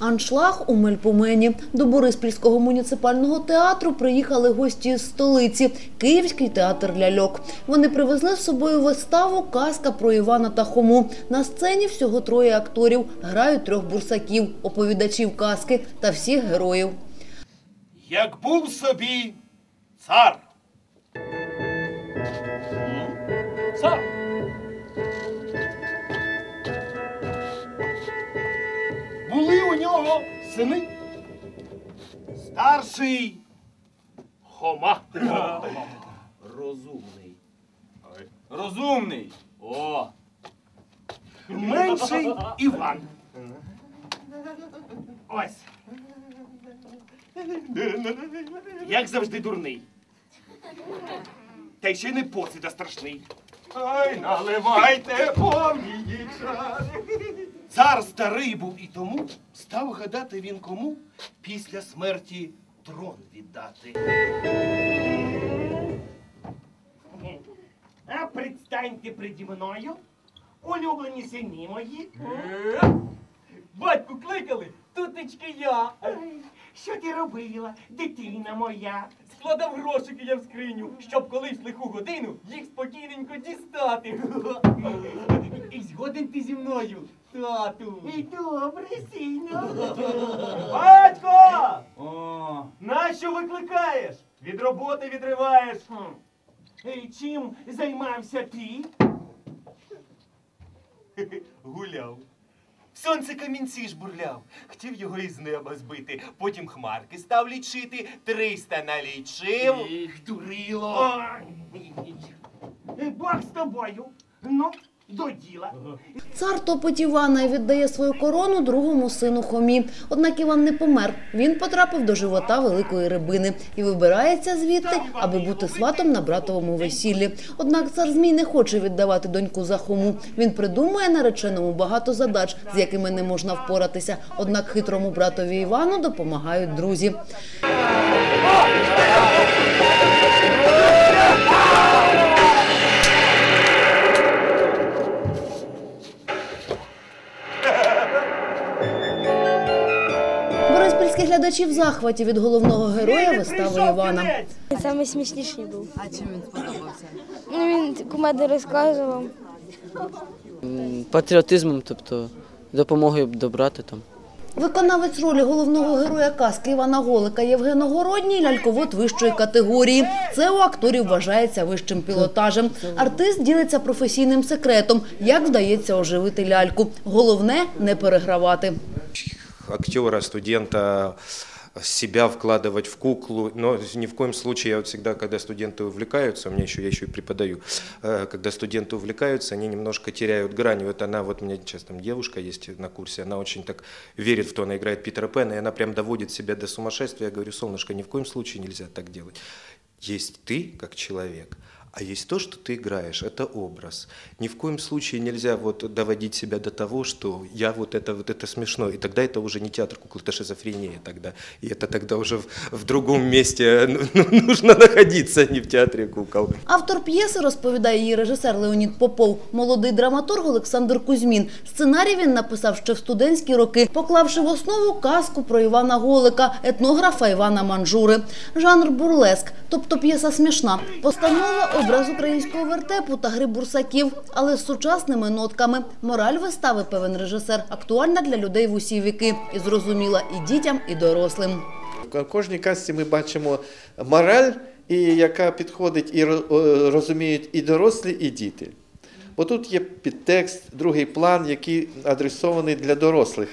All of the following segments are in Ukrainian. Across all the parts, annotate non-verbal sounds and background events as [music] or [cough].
Аншлаг у Мельпомені. До Бориспільського муніципального театру приїхали гості з столиці – Київський театр ляльок. Вони привезли з собою виставу «Казка про Івана та Хому». На сцені всього троє акторів. Грають трьох бурсаків, оповідачів казки та всіх героїв. як був собі цар. Цар. Нього сини. Старший Хома. Розумний. Розумний. О, Менший Іван. Ось. Як завжди дурний. Та й ще не посіда страшний. ай, наливайте дівчата. Цар старий був і тому став гадати він кому після смерті трон віддати. А предстаньте приді мною, улюблені сині мої. Батьку кликали, тутечки я. Що ти робила, дитина моя? Складав грошики я в скриню, щоб колись в лиху годину їх спокійненько дістати. І згоден ти зі мною, Тату. І добре, сину. Батько! О, нащо викликаєш? Від роботи відриваєш. І чим займався ти? Гуляв. Сонце камінці жбурляв, хотів його із неба збити, потім хмарки став лічити, триста налічив. Їх дурило. Бог з тобою. Ну, до діла. Цар топить Івана і віддає свою корону другому сину Хомі. Однак Іван не помер. Він потрапив до живота великої рибини і вибирається звідти, аби бути сватом на братовому весіллі. Однак цар Змій не хоче віддавати доньку за Хому. Він придумує нареченому багато задач, з якими не можна впоратися. Однак хитрому братові Івану допомагають друзі. Глядачі в захваті від головного героя вистави Івана. Саме смішніший був. А чим він сподобався? Ну, він кумеди розказував. Патріотизмом, тобто допомогою добрати там. Виконавець ролі головного героя казки Івана Голика Євген Огородній ляльковод вищої категорії. Це у акторів вважається вищим пілотажем. Артист ділиться професійним секретом, як вдається оживити ляльку. Головне не перегравати. Актера, студента себя вкладывать в куклу, но ни в коем случае, я вот всегда, когда студенты увлекаются, у меня еще, я еще и преподаю, э, когда студенты увлекаются, они немножко теряют грань, вот она, вот у меня сейчас там девушка есть на курсе, она очень так верит в то, она играет Питера Пэна, и она прям доводит себя до сумасшествия, я говорю, солнышко, ни в коем случае нельзя так делать. Есть ты, как человек, а есть то, что ты играешь, это образ. Ни в коем случае нельзя вот доводить себя до того, что я вот это, вот это смешно. И тогда это уже не театр кукол, это шизофрения тогда. И это тогда уже в, в другом месте ну, [laughs] нужно находиться, а не в театре кукол. Автор п'єси розповідає її режисер Леонід Попов, молодий драматург Олександр Кузьмін. Сценарій він написав ще в студентські роки, поклавши в основу казку про Івана Голика, етнографа Івана Манжури. Жанр бурлеск, тобто п'єса смішна. Постанова образ українського вертепу та гри бурсаків, але з сучасними нотками. Мораль вистави, певен режисер, актуальна для людей в усі віки і зрозуміла і дітям, і дорослим. В кожній казці ми бачимо мораль, і яка підходить і розуміють і дорослі, і діти. Бо тут є підтекст, другий план, який адресований для дорослих.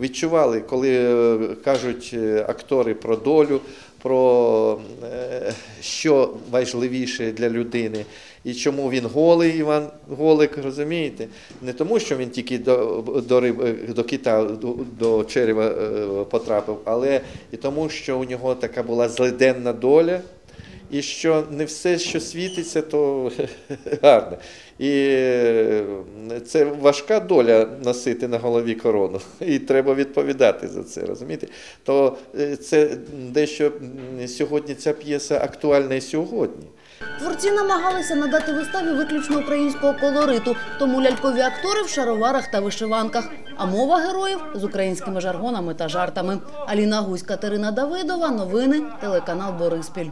Відчували, коли е, кажуть е, актори про долю, про е, що важливіше для людини, і чому він голий, Іван Голик, розумієте? Не тому, що він тільки до, до, риб, до кита, до, до черева е, потрапив, але і тому, що у нього така була злиденна доля. І що не все, що світиться, то [laughs] гарне. І е, це важка доля носити на голові корону. [laughs] І треба відповідати за це, розумієте? То е, це дещо сьогодні ця п'єса актуальна і сьогодні. Творці намагалися надати виставі виключно українського колориту, тому лялькові актори в шароварах та вишиванках, а мова героїв з українськими жаргонами та жартами. Аліна Гусь, Катерина Давидова, новини, телеканал Бориспіль.